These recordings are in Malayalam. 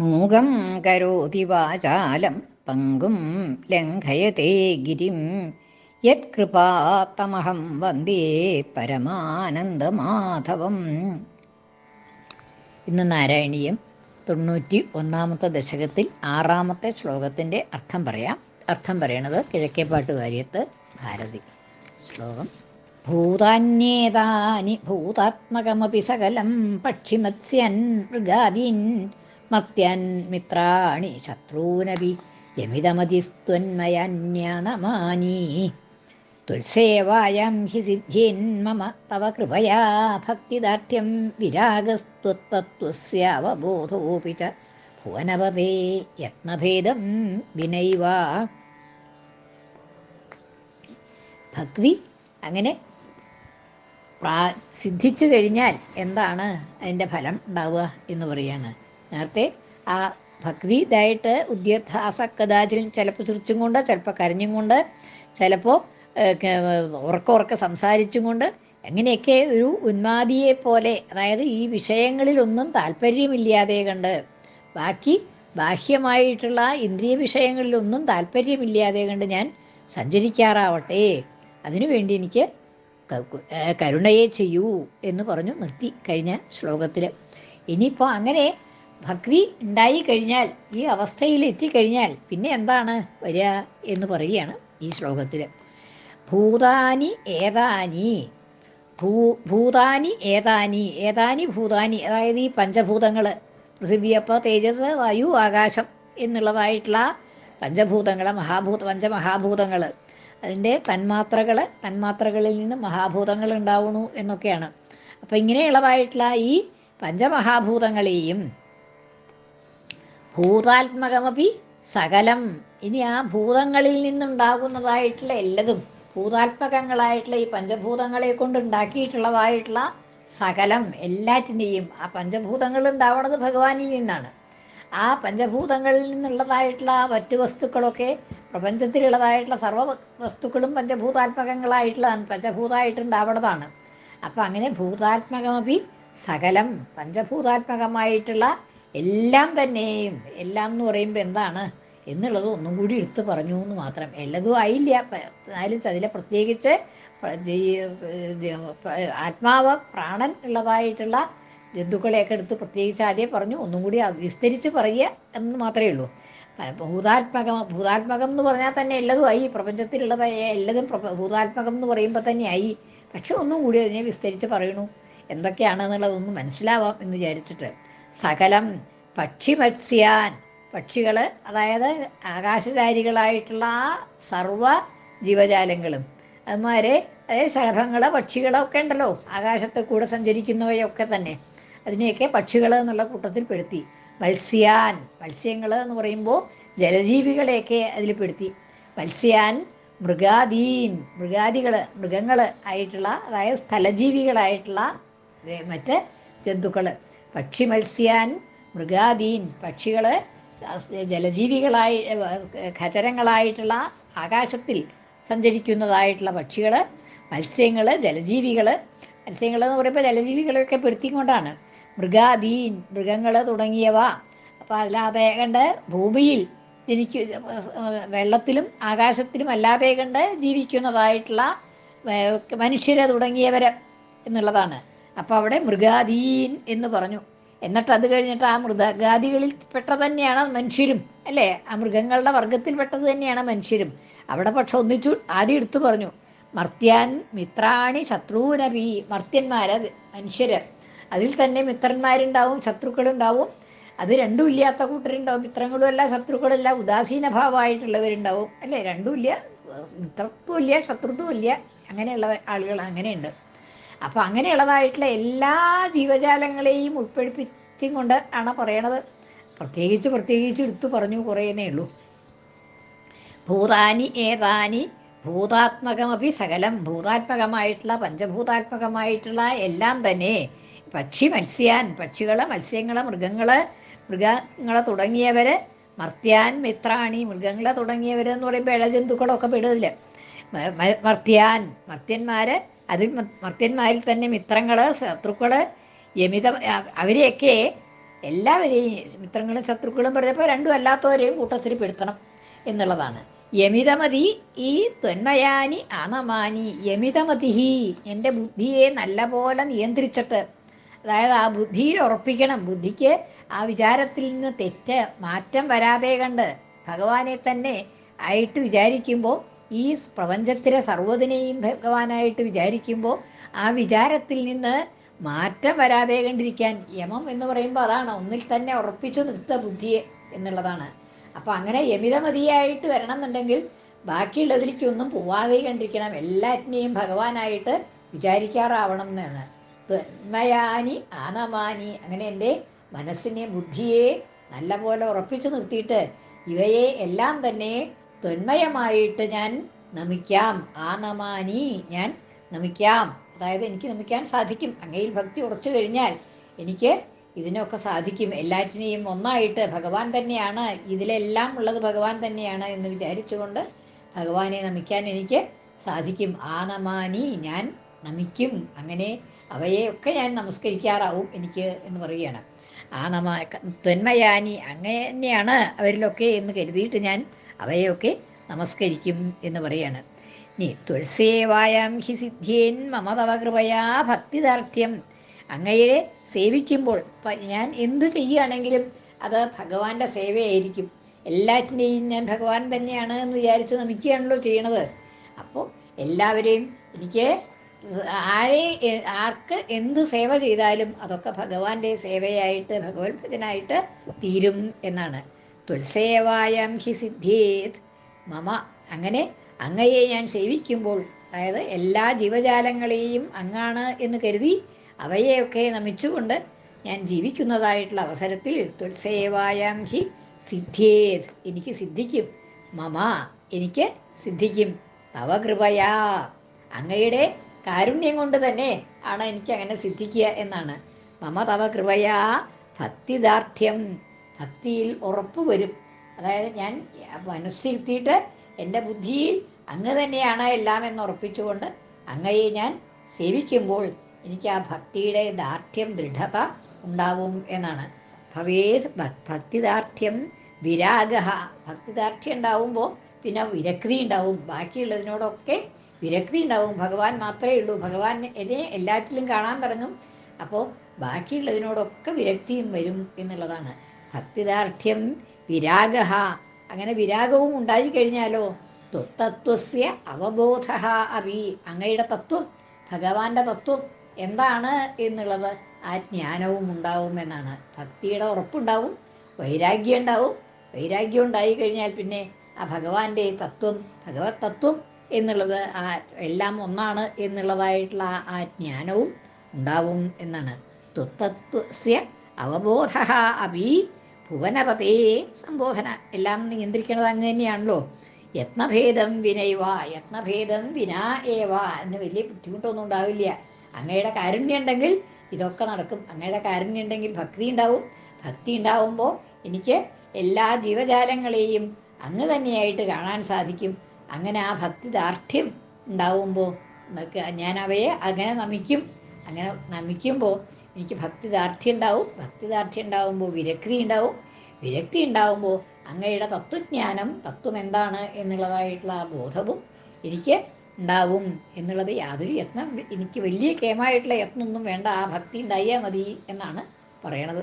മൂകം കരോതി വാചാലം പങ്കും ലംഘയത്തെ ഗിരിം. യത്കൃപാത്തമഹം വന്ദേ പരമാനന്ദമാധവം. ഇന്ന് നാരായണീയം തൊണ്ണൂറ്റി ഒന്നാമത്തെ ദശകത്തിൽ ആറാമത്തെ ശ്ലോകത്തിന്റെ അർത്ഥം പറയാം. അർത്ഥം പറയണത് കിഴക്കേപ്പാട്ട് കാര്യത്ത് ഭാരതി. ശ്ലോകം ഭൂതാന്യേതാനി ഭൂതാത്മകമപി സകലം പക്ഷിമത്സ്യൻ മൃഗാദീൻ മർത്യാൻ മിത്രാണി ശത്രൂനപി യമിതമതിസ്ത്വന്മയന്യാനമാനി തുൽസേവായം ഹി സിദ്ധ്യേൻ മമ തവ കൃപയാ ഭക്തിദാർഢ്യം വിരാഗസ്ത്വത്തത്വസ്യാവബോധോപി ച ഭുവനപതേ യത്നഭേദം വിനൈവ. ഭക്തി അങ്ങനെ പ്രാ സിദ്ധിച്ചു കഴിഞ്ഞാൽ എന്താണ് അതിന്റെ ഫലം ഉണ്ടാവുക എന്ന് പറയാണ് നേരത്തെ ആ ഭക്തി ഇതായിട്ട് ഉദ്യധാസ കഥാചിൽ ചിലപ്പോൾ ചിരിച്ചും കൊണ്ട് ചിലപ്പോൾ കരഞ്ഞും കൊണ്ട് ചിലപ്പോൾ ഉറക്ക ഉറക്ക സംസാരിച്ചും കൊണ്ട് എങ്ങനെയൊക്കെ ഒരു ഉന്മാദിയെ പോലെ അതായത് ഈ വിഷയങ്ങളിലൊന്നും താല്പര്യമില്ലാതെ കണ്ട് ബാക്കി ബാഹ്യമായിട്ടുള്ള ഇന്ദ്രിയ വിഷയങ്ങളിലൊന്നും താല്പര്യമില്ലാതെ കണ്ട് ഞാൻ സഞ്ചരിക്കാറാവട്ടെ. അതിനുവേണ്ടി എനിക്ക് കരുണയെ ചെയ്യൂ എന്ന് പറഞ്ഞു നിർത്തി കഴിഞ്ഞ ശ്ലോകത്തിൽ ഇനിയിപ്പോൾ അങ്ങനെ ഭക്തി ഉണ്ടായി കഴിഞ്ഞാൽ ഈ അവസ്ഥയിൽ എത്തിക്കഴിഞ്ഞാൽ പിന്നെ എന്താണ് വരിക എന്ന് പറയുകയാണ് ഈ ശ്ലോകത്തിൽ ഭൂതാനി ഏതാനി? ഭൂ ഭൂതാനി ഏതാനി? ഏതാനി ഭൂതാനി? അതായത് ഈ പഞ്ചഭൂതങ്ങൾ പൃഥിവിയപ്പ തേജസ് വായു ആകാശം എന്നുള്ളതായിട്ടുള്ള പഞ്ചഭൂതങ്ങൾ മഹാഭൂത പഞ്ചമഹാഭൂതങ്ങൾ അതിന്റെ തന്മാത്രകൾ തന്മാത്രകളിൽ നിന്ന് മഹാഭൂതങ്ങൾ ഉണ്ടാവുന്നു എന്നൊക്കെയാണ്. അപ്പം ഇങ്ങനെയുള്ളതായിട്ടുള്ള ഈ പഞ്ചമഹാഭൂതങ്ങളെയും ഭൂതാത്മകമപി സകലം. ഇനി ആ ഭൂതങ്ങളിൽ നിന്നുണ്ടാകുന്നതായിട്ടുള്ള എല്ലതും ഭൂതാത്മകങ്ങളായിട്ടുള്ള ഈ പഞ്ചഭൂതങ്ങളെ കൊണ്ട് ഉണ്ടാക്കിയിട്ടുള്ളതായിട്ടുള്ള സകലം എല്ലാറ്റിനെയും ആ പഞ്ചഭൂതങ്ങൾ ഉണ്ടാവുന്നത് ഭഗവാനിൽ നിന്നാണ്. ആ പഞ്ചഭൂതങ്ങളിൽ നിന്നുള്ളതായിട്ടുള്ള ആ മറ്റു വസ്തുക്കളൊക്കെ പ്രപഞ്ചത്തിലുള്ളതായിട്ടുള്ള സർവ വസ്തുക്കളും പഞ്ചഭൂതാത്മകങ്ങളായിട്ടുള്ളതാണ് പഞ്ചഭൂതമായിട്ടുണ്ടാവുന്നതാണ് അപ്പം അങ്ങനെ ഭൂതാത്മകമപി സകലം പഞ്ചഭൂതാത്മകമായിട്ടുള്ള എല്ലാം തന്നെയും എല്ലാം എന്ന് പറയുമ്പോൾ എന്താണ്? എന്നുള്ളത് ഒന്നും കൂടി എടുത്ത് പറഞ്ഞു എന്ന് മാത്രം. എല്ലതും ആയില്ല. എന്നാലും അതിലെ പ്രത്യേകിച്ച് ആത്മാവ് പ്രാണൻ ഉള്ളതായിട്ടുള്ള ജന്തുക്കളെയൊക്കെ എടുത്ത് പ്രത്യേകിച്ച് ആദ്യം പറഞ്ഞു. ഒന്നും കൂടി വിസ്തരിച്ച് പറയുക എന്ന് മാത്രമേ ഉള്ളൂ. ഭൂതാത്മകം ഭൂതാത്മകം എന്ന് പറഞ്ഞാൽ തന്നെ എല്ലതും ആയി. പ്രപഞ്ചത്തിലുള്ളത് എല്ലതും ഭൂതാത്മകം എന്ന് പറയുമ്പോൾ തന്നെ ആയി. പക്ഷെ ഒന്നും കൂടി അതിനെ വിസ്തരിച്ച് പറയണു. എന്തൊക്കെയാണെന്നുള്ളതൊന്നും മനസ്സിലാവാം എന്ന് വിചാരിച്ചിട്ട്. സകലം പക്ഷി മത്സ്യാൻ. പക്ഷികൾ അതായത് ആകാശചാരികളായിട്ടുള്ള സർവ ജീവജാലങ്ങളും. അതുമാരെ അതായത് ശലഭങ്ങൾ പക്ഷികളൊക്കെ ഉണ്ടല്ലോ ആകാശത്ത് കൂടെ സഞ്ചരിക്കുന്നവയൊക്കെ തന്നെ. അതിനെയൊക്കെ പക്ഷികൾ എന്നുള്ള കൂട്ടത്തിൽ പെടുത്തി. മത്സ്യാൻ മത്സ്യങ്ങൾ എന്ന് പറയുമ്പോൾ ജലജീവികളെയൊക്കെ അതിൽ പെടുത്തി. മത്സ്യാൻ മൃഗാദീൻ മൃഗാദികൾ മൃഗങ്ങൾ ആയിട്ടുള്ള അതായത് സ്ഥലജീവികളായിട്ടുള്ള മറ്റ് ജന്തുക്കൾ പക്ഷി മത്സ്യാൻ മൃഗാദീൻ പക്ഷികൾ ജലജീവികളായി ഖചരങ്ങളായിട്ടുള്ള ആകാശത്തിൽ സഞ്ചരിക്കുന്നതായിട്ടുള്ള പക്ഷികൾ മത്സ്യങ്ങൾ ജലജീവികൾ മത്സ്യങ്ങൾ എന്ന് പറയുമ്പോൾ ജലജീവികളൊക്കെ പെടുത്തിക്കൊണ്ടാണ്. മൃഗാദീൻ മൃഗങ്ങൾ തുടങ്ങിയവ. അപ്പോൾ അല്ലാതെ കണ്ട് ഭൂമിയിൽ ജനിക്കു വെള്ളത്തിലും ആകാശത്തിലും അല്ലാതെ കണ്ട് ജീവിക്കുന്നതായിട്ടുള്ള മനുഷ്യരെ തുടങ്ങിയവരെ എന്നുള്ളതാണ്. അപ്പോൾ അവിടെ മൃഗാദീൻ എന്ന് പറഞ്ഞു. എന്നിട്ട് അത് കഴിഞ്ഞിട്ട് ആ മൃഗാദികളിൽ പെട്ട തന്നെയാണ് മനുഷ്യരും അല്ലേ? ആ മൃഗങ്ങളുടെ വർഗത്തിൽ പെട്ടത് തന്നെയാണ് മനുഷ്യരും. അവിടെ പക്ഷെ ഒന്നിച്ചു ആദ്യം എടുത്തു പറഞ്ഞു മർത്യാൻ മിത്രാണി ശത്രുവിനപി അത് മനുഷ്യര്. അതിൽ തന്നെ മിത്രന്മാരുണ്ടാവും ശത്രുക്കളുണ്ടാവും. അത് രണ്ടും ഇല്ലാത്ത കൂട്ടരുണ്ടാവും മിത്രങ്ങളും അല്ല ശത്രുക്കളല്ല ഉദാസീന ഭാവമായിട്ടുള്ളവരുണ്ടാവും അല്ലേ? രണ്ടും ഇല്ല മിത്രത്വം ഇല്ല ശത്രുത്വം ഇല്ല. അങ്ങനെയുള്ള ആളുകൾ അങ്ങനെയുണ്ട്. അപ്പോൾ അങ്ങനെയുള്ളതായിട്ടുള്ള എല്ലാ ജീവജാലങ്ങളെയും ഉൾപ്പെടുപ്പിച്ചും കൊണ്ട് ആണ് പറയണത്. പ്രത്യേകിച്ച് പ്രത്യേകിച്ച് എടുത്തു പറഞ്ഞു കുറേന്നേ ഉള്ളൂ. ഭൂതാനി ഏതാനി ഭൂതാത്മകമപി സകലം. ഭൂതാത്മകമായിട്ടുള്ള പഞ്ചഭൂതാത്മകമായിട്ടുള്ള എല്ലാം തന്നെ പക്ഷി മത്സ്യാൻ പക്ഷികൾ മത്സ്യങ്ങൾ മൃഗങ്ങൾ മൃഗങ്ങളെ തുടങ്ങിയവർ മർത്യാൻ മിത്രാണി മൃഗങ്ങളെ തുടങ്ങിയവരെന്ന് പറയുമ്പോൾ ഇഴജന്തുക്കളൊക്കെ പെടുന്നില്ല? മർത്യാൻ മർത്യന്മാർ അതിൽ മർത്യന്മാരിൽ തന്നെ മിത്രങ്ങൾ ശത്രുക്കൾ യമിത അവരെയൊക്കെ എല്ലാവരെയും മിത്രങ്ങളും ശത്രുക്കളും പറഞ്ഞപ്പോൾ രണ്ടും അല്ലാത്തവരെയും കൂട്ടത്തിൽ പെടുത്തണം എന്നുള്ളതാണ്. യമിതമതി ഈ ത്വന്മയാനി അണമാനി യമിതമതിഹി എന്റെ ബുദ്ധിയെ നല്ലപോലെ നിയന്ത്രിച്ചിട്ട് അതായത് ആ ബുദ്ധിയിൽ ഉറപ്പിക്കണം. ബുദ്ധിക്ക് ആ വിചാരത്തിൽ നിന്ന് തെറ്റ് മാറ്റം വരാതെ കണ്ട് ഭഗവാനെ തന്നെ ആയിട്ട് വിചാരിക്കുമ്പോൾ ഈ പ്രപഞ്ചത്തിലെ സർവതിനെയും ഭഗവാനായിട്ട് വിചാരിക്കുമ്പോൾ ആ വിചാരത്തിൽ നിന്ന് മാറ്റം വരാതെ കണ്ടിരിക്കാൻ യമം എന്ന് പറയുമ്പോൾ അതാണ് ഒന്നിൽ തന്നെ ഉറപ്പിച്ചു നിർത്ത ബുദ്ധിയെ എന്നുള്ളതാണ്. അപ്പോൾ അങ്ങനെ യമിതമതിയായിട്ട് വരണം എന്നുണ്ടെങ്കിൽ ബാക്കിയുള്ളതിലേക്കൊന്നും പോവാതെ കണ്ടിരിക്കണം. എല്ലാറ്റിനെയും ഭഗവാനായിട്ട് വിചാരിക്കാറാവണം എന്നാണ്. തന്മയാനി ആനമാനി അങ്ങനെ എന്റെ മനസ്സിനെ ബുദ്ധിയെ നല്ലപോലെ ഉറപ്പിച്ചു നിർത്തിയിട്ട് ഇവയെ എല്ലാം തന്നെ ത്വന്മയമായിട്ട് ഞാൻ നമിക്കാം. ആ നമാനി ഞാൻ നമിക്കാം. അതായത് എനിക്ക് നമിക്കാൻ സാധിക്കും. അങ്ങയിൽ ഭക്തി ഉറച്ചു കഴിഞ്ഞാൽ എനിക്ക് ഇതിനൊക്കെ സാധിക്കും. എല്ലാറ്റിനെയും ഒന്നായിട്ട് ഭഗവാൻ തന്നെയാണ്. ഇതിലെല്ലാം ഉള്ളത് ഭഗവാൻ തന്നെയാണ് എന്ന് വിചാരിച്ചുകൊണ്ട് ഭഗവാനെ നമിക്കാൻ എനിക്ക് സാധിക്കും. ആ നമാനി ഞാൻ നമിക്കും. അങ്ങനെ അവയെയൊക്കെ ഞാൻ നമസ്കരിക്കാറാവും എനിക്ക് എന്ന് പറയുകയാണ്. ആ നമ തൊന്മയാനി അങ്ങനെയാണ് അവരിലൊക്കെ എന്ന് കരുതിയിട്ട് ഞാൻ അവയെയൊക്കെ നമസ്കരിക്കും എന്ന് പറയാണ്. നീ തുൽസേവായാം ഹി സിദ്ധ്യേൻ മമതവ കൃപയാ ഭക്തിദാർഢ്യം. അങ്ങയെ സേവിക്കുമ്പോൾ ഞാൻ എന്തു ചെയ്യുകയാണെങ്കിലും അത് ഭഗവാന്റെ സേവയായിരിക്കും. എല്ലാറ്റിന്റെയും ഞാൻ ഭഗവാൻ തന്നെയാണ് എന്ന് വിചാരിച്ച് നമിക്കുകയാണല്ലോ ചെയ്യണത്. അപ്പോൾ എല്ലാവരെയും എനിക്ക് ആരെ ആർക്ക് എന്ത് സേവ ചെയ്താലും അതൊക്കെ ഭഗവാന്റെ സേവയായിട്ട് ഭഗവത്ഭജനായിട്ട് തീരും എന്നാണ്. തുൽസേവായം ഹി സിദ്ധ്യേത് മമ അങ്ങനെ അങ്ങയെ ഞാൻ സേവിക്കുമ്പോൾ അതായത് എല്ലാ ജീവജാലങ്ങളെയും അങ്ങാണ് എന്ന് കരുതി അവയെയൊക്കെ നമിച്ചുകൊണ്ട് ഞാൻ ജീവിക്കുന്നതായിട്ടുള്ള അവസരത്തിൽ തുൽസേവായം ഹി സിദ്ധിയേത് എനിക്ക് സിദ്ധിക്കും. മമ എനിക്ക് സിദ്ധിക്കും. തവ കൃപയാ. അങ്ങയുടെ കാരുണ്യം കൊണ്ട് തന്നെ ആണ് എനിക്ക് അങ്ങനെ സിദ്ധിക്കുക എന്നാണ്. മമ തവ കൃപയാ. ഭക്തിദാർഢ്യം. ഭക്തിയിൽ ഉറപ്പ് വരും. അതായത് ഞാൻ മനസ്സിരുത്തിയിട്ട് എന്റെ ബുദ്ധിയിൽ അങ്ങ് തന്നെയാണ് എല്ലാം എന്ന് ഉറപ്പിച്ചുകൊണ്ട് അങ്ങയെ ഞാൻ സേവിക്കുമ്പോൾ എനിക്ക് ആ ഭക്തിയുടെ ദാർഢ്യം ദൃഢത ഉണ്ടാവും എന്നാണ്. ഭവേത് ഭ- ഭക്തിദാർഢ്യം വിരാഗ ഭക്തിദാർഢ്യം ഉണ്ടാവുമ്പോൾ പിന്നെ വിരക്തി ഉണ്ടാവും. ബാക്കിയുള്ളതിനോടൊക്കെ വിരക്തി ഉണ്ടാവും. ഭഗവാൻ മാത്രമേ ഉള്ളൂ. ഭഗവാൻ എന്നെ എല്ലാത്തിലും കാണാൻ തുടങ്ങും. അപ്പോൾ ബാക്കിയുള്ളതിനോടൊക്കെ വിരക്തിയും വരും എന്നുള്ളതാണ്. ഭക്തിദാർഢ്യം വിരാഗ അങ്ങനെ വിരാഗവും ഉണ്ടായി കഴിഞ്ഞാലോ ത്വത്തത്വസ്യ അവബോധ അഭി. അങ്ങയുടെ തത്വം ഭഗവാന്റെ തത്വം എന്താണ് എന്നുള്ളത് ആ ജ്ഞാനവും ഉണ്ടാവും എന്നാണ്. ഭക്തിയുടെ ഉറപ്പുണ്ടാവും വൈരാഗ്യം ഉണ്ടാവും. വൈരാഗ്യം ഉണ്ടായി കഴിഞ്ഞാൽ പിന്നെ ആ ഭഗവാന്റെ തത്വം ഭഗവത് തത്വം എന്നുള്ളത് ആ എല്ലാം ഒന്നാണ് എന്നുള്ളതായിട്ടുള്ള ആ- ജ്ഞാനവും ഉണ്ടാവും എന്നാണ്. ത്വത്തത്വസ്യ അവബോധ അഭി. ഭുവനപതേ സംബോധന. എല്ലാം നിയന്ത്രിക്കുന്നത് അങ്ങ് തന്നെയാണല്ലോ. യത്നഭേദം വിനൈവ യത്നഭേദം വിനാ ഏവ. എന്ന് വലിയ ബുദ്ധിമുട്ടൊന്നും ഉണ്ടാവില്ല. അങ്ങയുടെ കാരുണ്യം ഉണ്ടെങ്കിൽ ഇതൊക്കെ നടക്കും. അങ്ങയുടെ കാരുണ്യം ഉണ്ടെങ്കിൽ ഭക്തി ഉണ്ടാവും. ഭക്തി ഉണ്ടാവുമ്പോൾ എനിക്ക് എല്ലാ ജീവജാലങ്ങളെയും അങ്ങ് തന്നെയായിട്ട് കാണാൻ സാധിക്കും. അങ്ങനെ ആ ഭക്തി ദാർഢ്യം ഉണ്ടാവുമ്പോൾ ഞാൻ അവയെ അങ്ങനെ നമിക്കും. അങ്ങനെ നമിക്കുമ്പോൾ എനിക്ക് ഭക്തി ദാർഢ്യം ഉണ്ടാവും. ഭക്തി ദാർഢ്യം ഉണ്ടാവുമ്പോൾ വിരക്തി ഉണ്ടാവും. വിരക്തി ഉണ്ടാവുമ്പോൾ അങ്ങയുടെ തത്വജ്ഞാനം തത്വം എന്താണ് എന്നുള്ളതായിട്ടുള്ള ആ ബോധവും എനിക്ക് ഉണ്ടാവും എന്നുള്ളത് യാതൊരു യത്നം എനിക്ക് വലിയ കേമായിട്ടുള്ള യത്നമൊന്നും വേണ്ട. ആ ഭക്തി ഉണ്ടായാൽ മതി എന്നാണ് പറയണത്.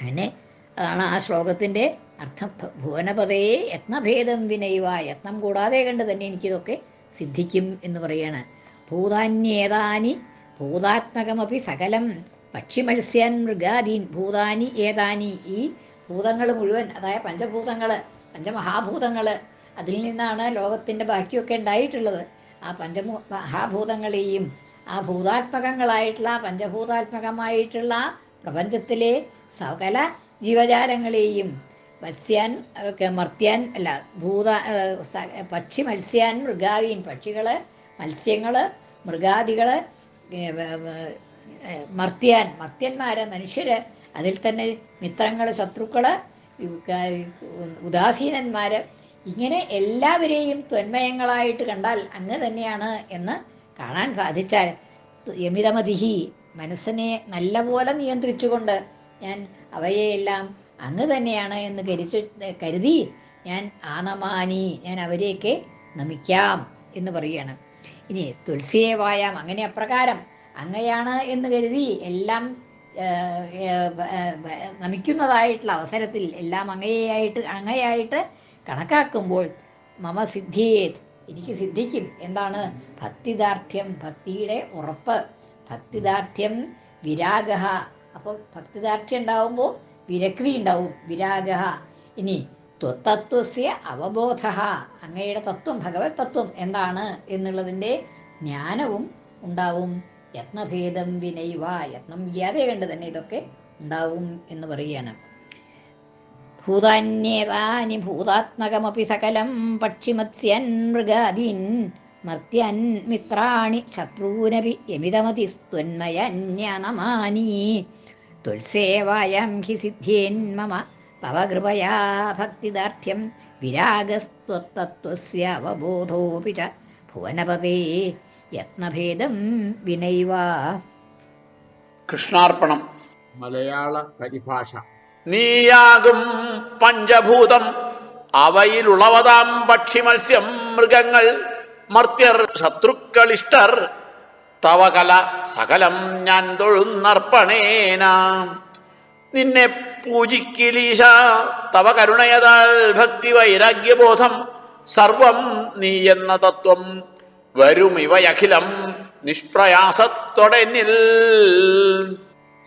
അങ്ങനെ അതാണ് ആ ശ്ലോകത്തിന്റെ അർത്ഥം. ഭുവനപതയെ യത്നഭേദം വിനൈവ. യത്നം കൂടാതെ കണ്ട് തന്നെ എനിക്കിതൊക്കെ സിദ്ധിക്കും എന്ന് പറയാണ്. ഭൂതാന്യേതാനി ഭൂതാത്മകമപി സകലം പക്ഷിമത്സ്യൻ മൃഗാദീൻ. ഭൂതാനി ഏതാനി? ഈ ഭൂതങ്ങൾ മുഴുവൻ അതായത് പഞ്ചഭൂതങ്ങൾ പഞ്ചമഹാഭൂതങ്ങൾ അതിൽ നിന്നാണ് ലോകത്തിന്റെ ബാക്കിയൊക്കെ ഉണ്ടായിട്ടുള്ളത്. ആ പഞ്ചമൂ മഹാഭൂതങ്ങളെയും ആ ഭൂതാത്മകങ്ങളായിട്ടുള്ള പഞ്ചഭൂതാത്മകമായിട്ടുള്ള പ്രപഞ്ചത്തിലെ സകല ജീവജാലങ്ങളെയും മത്സ്യാൻ മർത്യാൻ അല്ല ഭൂത പക്ഷി മത്സ്യാൻ മൃഗാദീൻ. പക്ഷികൾ മത്സ്യങ്ങൾ മൃഗാദികൾ മർത്യാൻ മർത്യന്മാരെ മനുഷ്യർ അതിൽ തന്നെ മിത്രങ്ങൾ ശത്രുക്കൾ ഉദാസീനന്മാർ ഇങ്ങനെ എല്ലാവരെയും ത്വന്മയങ്ങളായിട്ട് കണ്ടാൽ അങ്ങ് തന്നെയാണ് എന്ന് കാണാൻ സാധിച്ചാൽ യമിതമതിഹി മനസ്സിനെ നല്ലപോലെ നിയന്ത്രിച്ചുകൊണ്ട് ഞാൻ അവയെയെല്ലാം അങ്ങ് തന്നെയാണ് എന്ന് കരിച്ച് കരുതി ഞാൻ ആനമാനി ഞാൻ അവരെയൊക്കെ നമിക്കാം എന്ന് പറയുകയാണ്. ഇനി തുളസിയെ വായാം. അങ്ങനെ അപ്രകാരം. അങ്ങയാണ് എന്ന് കരുതി എല്ലാം നമിക്കുന്നതായിട്ടുള്ള അവസരത്തിൽ എല്ലാം അങ്ങയായിട്ട് അങ്ങയായിട്ട് കണക്കാക്കുമ്പോൾ മമ സിദ്ധിയേത് എനിക്ക് സിദ്ധിക്കും. എന്താണ്? ഭക്തിദാർഢ്യം ഭക്തിയുടെ ഉറപ്പ്. ഭക്തിദാർഢ്യം വിരാഗ അപ്പോൾ ഭക്തിദാർഢ്യം ഉണ്ടാവുമ്പോൾ വിരക്തി ഉണ്ടാവും. വിരാഗ ഇനി ത്വത്തത്വസ്യ അവബോധ. അങ്ങയുടെ തത്വം ഭഗവത് തത്വം എന്താണ് എന്നുള്ളതിന്റെ ജ്ഞാനവും ഉണ്ടാവും. യത്നഭേദം വിനൈവ യത്നം ചെയ്യാതെ കണ്ട് തന്നെ ഇതൊക്കെ ഉണ്ടാവും എന്ന് പറയുകയാണ്. ഭൂതാന്യേതാനി ഭൂതാത്മകമപി സകലം പക്ഷിമത്സ്യൻ മൃഗാദീൻ മർത്യൻ മിത്രാണി ശത്രൂനപി യമിതമതി സ്ത്വന്മയന്യനമാനീ തുൽസേവായം ഹി സിദ്ധ്യേൻ മമ ഭക്തിദാർഢ്യം. വിരാഗസ്ത്വത്തത്വസ്യ അവബോധോപി ച ഭുവനപതേ യത്നഭേദം വിനൈവ. കൃഷ്ണാർപ്പണം. മലയാള പരിഭാഷ. നീയാകും പഞ്ചഭൂതം. അവയിലുളവതാം പക്ഷി മത്സ്യം മൃഗങ്ങൾ. മർത്യർ ശത്രുക്കളിഷ്ടർ. തവകല സകലം ഞാൻ തൊഴുന്നർപ്പണേന. നിന്നെ പൂജിക്കിലീശ. തവ കരുണയതാൽ ഭക്തി വൈരാഗ്യബോധം സർവം നീ എന്ന തത്വം. വരുമിവയഖിലം നിഷ്പ്രയാസത്തൊടനിൽ.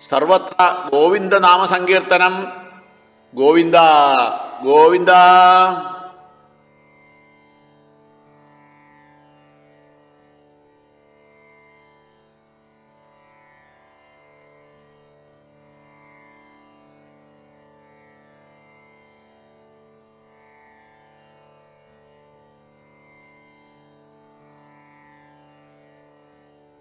സർവത്ര ഗോവിന്ദ നാമസങ്കീർത്തനം ഗോവിന്ദ ഗോവിന്ദ.